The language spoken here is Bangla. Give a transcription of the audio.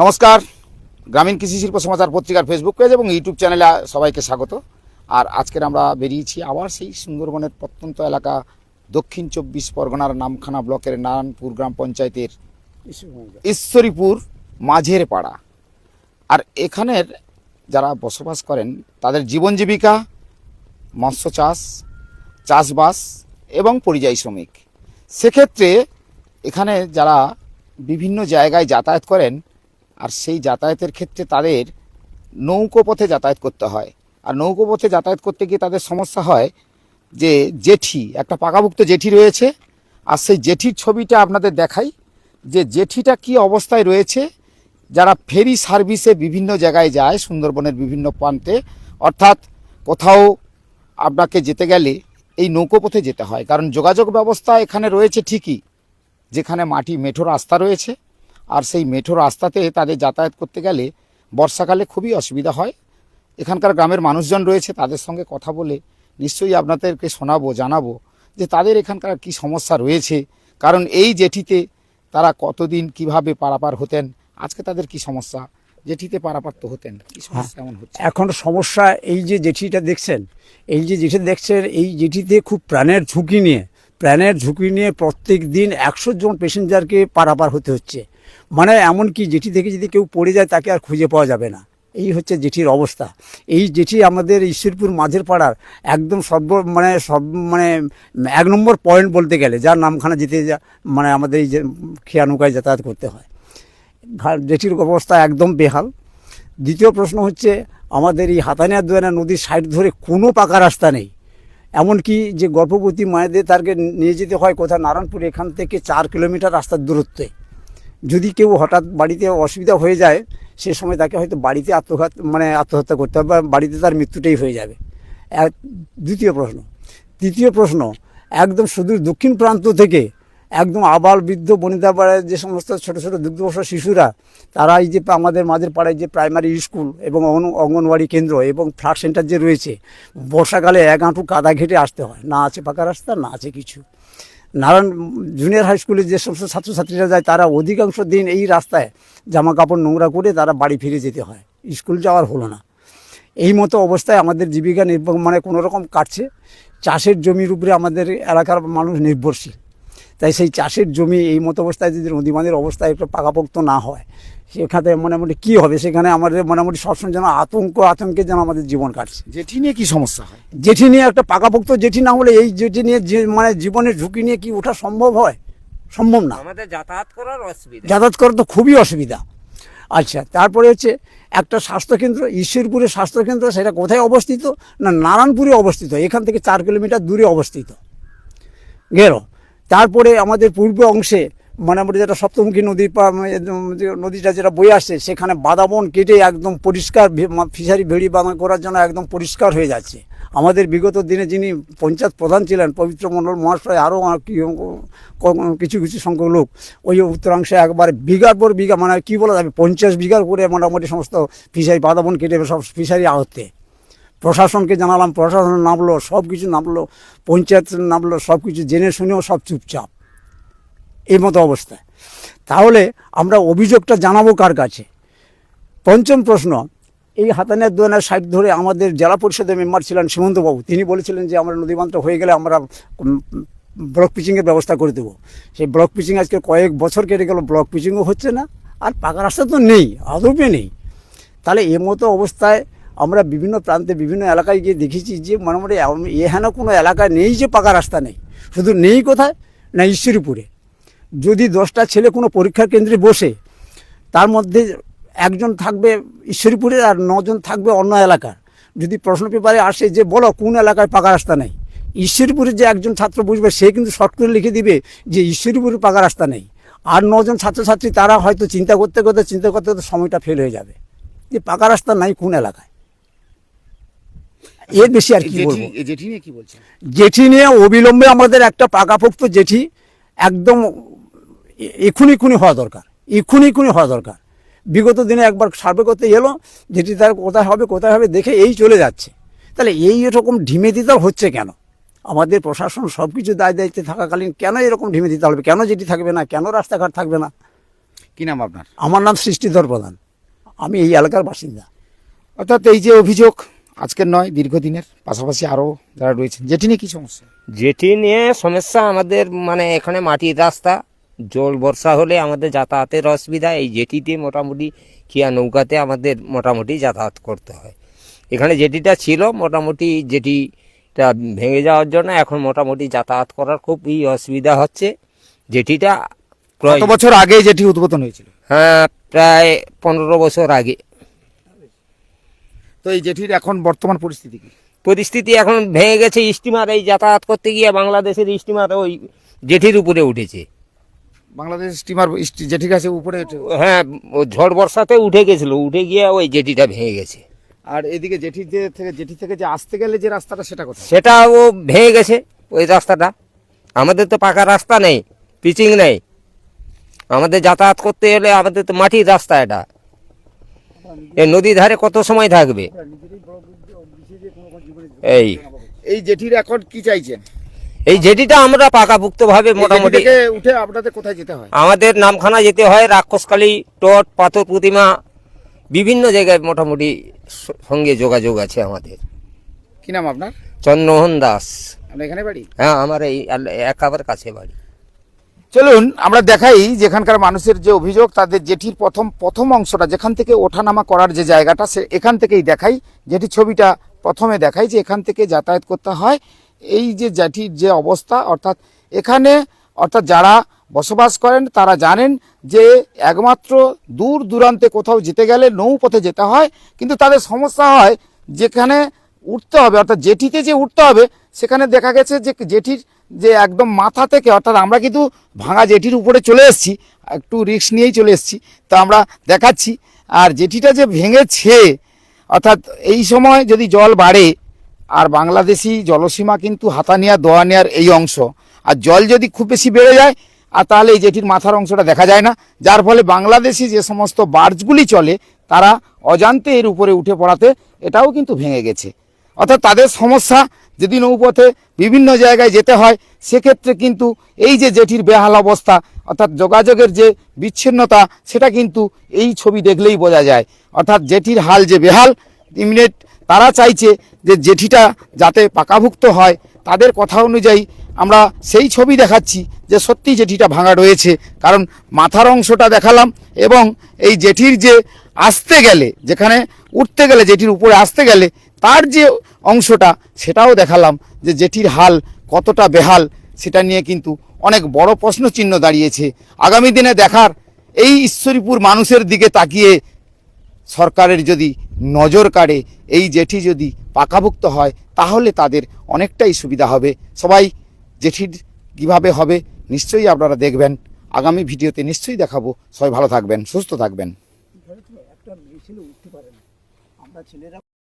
নমস্কার, গ্রামীণ কৃষি শিল্প সমাচার পত্রিকার ফেসবুক পেজ এবং ইউটিউব চ্যানেলে সবাইকে স্বাগত। আর আজকের আমরা বেরিয়েছি আবার সেই সুন্দরবনের প্রত্যন্ত এলাকা, দক্ষিণ চব্বিশ পরগনার নামখানা ব্লকের নারায়ণপুর গ্রাম পঞ্চায়েতের ঈশ্বরীপুর মাঝের পাড়া। আর এখানের যারা বসবাস করেন, তাদের জীবন জীবিকা, মৎস্য চাষ, চাষবাস এবং পরিযায়ী শ্রমিক। সেক্ষেত্রে এখানে যারা বিভিন্ন জায়গায় যাতায়াত করেন আর সেই যাতায়াতের ক্ষেত্রে তাদের নৌকো পথে যাতায়াত করতে হয়। আর নৌকো পথে যাতায়াত করতে গিয়ে তাদের সমস্যা হয় যে জেঠি, একটা পাকাভুক্ত জেঠি রয়েছে। আর সেই জেঠির ছবিটা আপনাদের দেখাই যে জেঠিটা কি অবস্থায় রয়েছে। যারা ফেরি সার্ভিসে বিভিন্ন জায়গায় যায়, সুন্দরবনের বিভিন্ন প্রান্তে, অর্থাৎ কোথাও আপনাকে যেতে গেলে এই নৌকোপথে যেতে হয়। কারণ যোগাযোগ ব্যবস্থা এখানে রয়েছে ঠিকই, যেখানে মাটি, মেঠো রাস্তা রয়েছে। আর সেই মেঠো রাস্তাতে তাদের যাতায়াত করতে গেলে বর্ষাকালে খুবই অসুবিধা হয়। এখানকার গ্রামের মানুষজন রয়েছে তাদের সঙ্গে কথা বলে নিশ্চয়ই আপনাদেরকে শোনাবো জানাব যে তাদের এখানকার কি সমস্যা রয়েছে। কারণ এই জেঠিতে তারা কতদিন কীভাবে পারাপার হতেন আজকে তাদের কি সমস্যা? জেঠিতে পারাপার তো হতেন কি সমস্যা এমন হচ্ছে? এখন সমস্যা এই যে জেঠিটা দেখছেন এই যে জেঠি দেখছেন এই জেঠিতে খুব প্রাণের ঝুঁকি নিয়ে প্রাণের ঝুঁকি নিয়ে প্রত্যেক দিন একশো জন প্যাসেঞ্জারকে পারাপার হতে হচ্ছে। মানে এমনকি জেঠি থেকে যদি কেউ পড়ে যায় তাকে আর খুঁজে পাওয়া যাবে না। এই হচ্ছে জেঠির অবস্থা। এই জেঠি আমাদের ঈশ্বরপুর মাঝের পাড়ার একদম সর্ব মানে সব মানে এক নম্বর পয়েন্ট বলতে গেলে, যার নামখানা যেতে যা মানে আমাদের এই যে খেয়া নৌকায় যাতায়াত করতে হয়। জেঠির অবস্থা একদম বেহাল। দ্বিতীয় প্রশ্ন হচ্ছে, আমাদের এই হাতানিয়া দুয়ানা নদীর সাইড ধরে কোনো পাকা রাস্তা নেই। এমনকি যে গর্ভবতী মায়েদের তাকে নিয়ে যেতে হয় কোথাও নারায়ণপুর, এখান থেকে চার কিলোমিটার রাস্তার দূরত্বে। যদি কেউ হঠাৎ বাড়িতে অসুবিধা হয়ে যায়, সে সময় তাকে হয়তো বাড়িতে আত্মঘাত মানে আত্মহত্যা করতে হবে বা বাড়িতে তার মৃত্যুটাই হয়ে যাবে। দ্বিতীয় প্রশ্ন। তৃতীয় প্রশ্ন, একদম সুদূর দক্ষিণ প্রান্ত থেকে একদম আবাল বৃদ্ধ বনিতা পাড়ায় যে সমস্ত ছোট ছোট দুগ্ধবর্ষ শিশুরা, তারা এই যে আমাদের মাঝের পাড়ায় যে প্রাইমারি স্কুল এবং অঙ্গন- অঙ্গনওয়াড়ি কেন্দ্র এবং ফ্লাড সেন্টার যে রয়েছে, বর্ষাকালে এক হাঁটু কাদা ঘেটে আসতে হয়। না আছে পাকা রাস্তা, না আছে কিছু। নারায়ণ জুনিয়র হাই স্কুলে যে সমস্ত ছাত্রছাত্রীরা যায়, তারা অধিকাংশ দিন এই রাস্তায় জামা কাপড় নোংরা করে তারা বাড়ি ফিরে যেতে হয়। স্কুল যাওয়ার হলো না। এই মতো অবস্থায় আমাদের জীবিকা নির্বাহ মানে কোনো রকম কাটছে। চাষের জমির উপরে আমাদের এলাকার মানুষ নির্ভরশীল। তাই সেই চাষের জমি এই মতো অবস্থায় যদি নদীবাঁধের অবস্থায় একটু পাকাপোক্ত না হয় সেখানে মোটামুটি কী হবে? সেখানে আমাদের মোটামুটি সবসময় যেন আতঙ্ক আতঙ্কে যেন আমাদের জীবন কাটছে। জেঠি নিয়ে কি সমস্যা হয়? জেঠি নিয়ে একটা পাকাপোক্ত জেঠি না হলে এই জেঠি নিয়ে যে মানে জীবনের ঝুঁকি নিয়ে কি ওঠা সম্ভব হয়? সম্ভব না। আমাদের যাতায়াত করার অসুবিধা। যাতায়াত করা তো খুবই অসুবিধা। আচ্ছা তারপরে হচ্ছে একটা স্বাস্থ্যকেন্দ্র ঈশ্বরপুরের স্বাস্থ্যকেন্দ্র সেটা কোথায় অবস্থিত? না নারায়ণপুরে অবস্থিত। এখান থেকে চার কিলোমিটার দূরে অবস্থিত। গেল। তারপরে আমাদের পূর্ব অংশে মোটামুটি যেটা সপ্তমুখী নদী নদীটা যেটা বয়ে আসছে সেখানে বাদাবন কেটে একদম পরিষ্কার ফিশারি ভেড়ি বাগান করার জন্য একদম পরিষ্কার হয়ে যাচ্ছে। আমাদের বিগত দিনে যিনি পঞ্চায়েত প্রধান ছিলেন, পবিত্র মণ্ডল মহাশয়, আরও কিছু কিছু সংখ্যক লোক, ওই উত্তরাংশে একবার বিঘার পর বিঘা মানে কী বলা যাবে, পঞ্চাশ বিঘার করে মোটামুটি সমস্ত ফিশারি বাদাবন কেটে সব ফিশারি আহতে। প্রশাসনকে জানালাম প্রশাসন নামলো সব কিছু নামলো পঞ্চায়েত নামলো সব কিছু জেনে শুনেও সব চুপচাপ। এই মতো অবস্থায়। তাহলে আমরা অভিযোগটা জানাব কার কাছে? পঞ্চম প্রশ্ন, এই হাতানের দোয়ানের সাইড ধরে আমাদের জেলা পরিষদের মেম্বার ছিলেন সীমন্তবাবু তিনি বলেছিলেন যে, আমরা নদীবান্ধটা হয়ে গেলে আমরা ব্লক পিচিংয়ের ব্যবস্থা করে দেবো। সেই ব্লক পিচিং আজকে কয়েক বছর কেটে গেল, ব্লক পিচিংও হচ্ছে না। আর পাকা রাস্তা তো নেই, আদৌপে নেই। তাহলে এ মতো অবস্থায় আমরা বিভিন্ন প্রান্তে, বিভিন্ন এলাকায় গিয়ে দেখেছি যে মোটামুটি এহেন কোনো এলাকায় নেই যে পাকা রাস্তা নেই। শুধু নেই কোথায়? না ঈশ্বরীপুরে। যদি দশটা ছেলে কোনো পরীক্ষার কেন্দ্রে বসে, তার মধ্যে একজন থাকবে ঈশ্বরীপুরে আর নজন থাকবে অন্য এলাকার। যদি প্রশ্ন পেপারে আসে যে বলো কোন এলাকায় পাকা রাস্তা নেই? ঈশ্বরীপুরে যে একজন ছাত্র বুঝবে সে কিন্তু শর্ট করে লিখে দিবে যে ঈশ্বরীপুরে পাকা রাস্তা নেই। আর নজন ছাত্রছাত্রী, তারা হয়তো চিন্তা করতে করতে, চিন্তা করতে করতে সময়টা ফেল হয়ে যাবে। যে পাকা রাস্তা নাই কোন এলাকায়? এর বেশি আর কি জেঠি বলব? জেঠি নিয়ে কি বলছেন? জেঠি নিয়ে অবিলম্বে আমাদের একটা পাকাপোক্ত জেঠি একদম এ- এক্ষুনি এক্ষুনি হওয়া দরকার এক্ষুনি খুনি হওয়া দরকার। বিগত দিনে একবার সার্ভে করতে এলো যেটি তার কোথায় হবে কোথায় হবে দেখে এই চলে যাচ্ছে। তাহলে এই এরকম ঢিমে দিতে হচ্ছে কেন? আমাদের প্রশাসন সব কিছু দায় দায়িত্বে থাকাকালীন কেন এরকম ঢিমে দিতে হবে? কেন যেটি থাকবে না? কেন রাস্তাঘাট থাকবে না? কি নাম আপনার? আমার নাম সৃষ্টিধর প্রধান। আমি এই এলাকার বাসিন্দা। অর্থাৎ এই যে অভিযোগ আজকের নয় দীর্ঘদিনের। পাশাপাশি আরও যারা রয়েছেন যেটি নিয়ে কি সমস্যা? যেটি নিয়ে সমস্যা আমাদের মানে এখানে মাটির রাস্তা। জল বর্ষা হলে আমাদের যাতায়াতের অসুবিধা। এই জেটিতে মোটামুটি কিয়া নৌকাতে আমাদের মোটামুটি যাতায়াত করতে হয়। এখানে জেটিটা ছিল মোটামুটি জেটিটা ভেঙে যাওয়ার জন্য এখন মোটামুটি যাতায়াত করার খুবই অসুবিধা হচ্ছে। জেটিটা কত বছর আগে যেটি উদ্বোধন হয়েছিল? হ্যাঁ প্রায় পনেরো বছর আগে। তো এই জেটির এখন বর্তমান পরিস্থিতি কি? পরিস্থিতি এখন ভেঙে গেছে স্টিমার এই যাতায়াত করতে গিয়ে বাংলাদেশের স্টিমার ওই জেঠির উপরে উঠেছে। বাংলাদেশ স্টিমার জেটি গাছে উপরে হ্যাঁ ও ঝড় বর্ষাতে উঠে গেছিল উঠে গিয়ে ওই জেটিটা ভেঙে গেছে। আর এদিকে জেটি যে থেকে জেঠি থেকে যে আসতে গেলে যে রাস্তাটা সেটা কোথায়? সেটা ও ভেঙে গেছে ওই রাস্তাটা। আমাদের তো পাকা রাস্তা নেই পিচিং নেই। আমাদের যাতায়াত করতে হলে আমাদের তো মাটির রাস্তা এটা। এই নদীর ধারে কত সময় থাকবে? এই। এই জেটির এখন কি চাইছেন? এই জেটিটা আমরা পাকাপুক্ত ভাবে মোটামুটি উঠে আপনাদের কোথায় যেতে হয়? আমাদের নামখানা যেতে হয় রাক্ষসকালী টট পাথর প্রতিমা বিভিন্ন জায়গায় মোটামুটি সঙ্গে যোগাযোগ আছে আমাদের। কি নাম আপনার? চন্দ্রমোহন দাস। আপনার এখানে বাড়ি? হ্যাঁ আমার এই একেবারে কাছে বাড়ি। চলুন, আমরা দেখাই যেখানকার মানুষের যে অভিযোগ, তাদের জেঠির প্রথম প্রথম অংশটা, যেখান থেকে ওঠানামা করার যে জায়গাটা, সে এখান থেকেই দেখাই। যেটি ছবিটা প্রথমে দেখাই যে এখান থেকে যাতায়াত করতে হয়। এই যে জেঠির যে অবস্থা, অর্থাৎ এখানে, অর্থাৎ যারা বসবাস করেন, তারা জানেন যে একমাত্র দূর দূরান্তে কোথাও যেতে গেলে নৌপথে যেতে হয়। কিন্তু তাদের সমস্যা হয়, যেখানে উঠতে হবে, অর্থাৎ জেঠিতে যে উঠতে হবে সেখানে দেখা গেছে যে জেঠির যে একদম মাথা থেকে, অর্থাৎ আমরা কিন্তু ভাঙা জেঠির উপরে চলে এসেছি, একটু রিস্ক নিয়েই চলে এসেছি, তো আমরা দেখাচ্ছি। আর জেঠিটা যে ভেঙেছে, অর্থাৎ এই সময় যদি জল বাড়ে, আর বাংলাদেশি জলসীমা কিন্তু হাতানিয়া, দোয়ানিয়ার এই অংশ, আর জল যদি খুব বেশি বেড়ে যায়, আর তাহলে এই জেঠির মাথার অংশটা দেখা যায় না। যার ফলে বাংলাদেশি যে সমস্ত বার্জগুলি চলে, তারা অজান্তে এর উপরে উঠে পড়াতে, এটাও কিন্তু ভেঙে গেছে। অর্থাৎ তাদের সমস্যা যদি নৌপথে বিভিন্ন জায়গায় যেতে হয়, সেক্ষেত্রে কিন্তু এই যে জেঠির বেহাল অবস্থা, অর্থাৎ যোগাযোগের যে বিচ্ছিন্নতা, সেটা কিন্তু এই ছবি দেখলেই বোঝা যায়। অর্থাৎ জেঠির হাল যে বেহাল ইমিডিয়েট তারা চাইছে যে জেঠিটা যাতে পাকাভুক্ত হয়, তাদের কথা অনুযায়ী আমরা সেই ছবি দেখাচ্ছি যে সত্যি জেঠিটা ভাঙা রয়েছে। কারণ মাথার অংশটা দেখালাম এবং এই জেঠির যে আসতে গেলে, যেখানে উঠতে গেলে, জেঠির উপরে আসতে গেলে তার যে অংশটা, সেটাও দেখালাম যে জেঠির হাল কতটা বেহাল, সেটা নিয়ে কিন্তু অনেক বড় প্রশ্নচিহ্ন দাঁড়িয়েছে। আগামী দিনে দেখার এই ঈশ্বরীপুর মানুষের দিকে তাকিয়ে সরকারের যদি নজর কাড়ে, এই জেঠি যদি পাকাভুক্ত হয়, তাহলে তাদের অনেকটাই সুবিধা হবে। সবাই জেঠির কীভাবে হবে, নিশ্চয়ই আপনারা দেখবেন। আগামী ভিডিওতে নিশ্চয়ই দেখাবো। সবাই ভালো থাকবেন, সুস্থ থাকবেন। ছেলেরা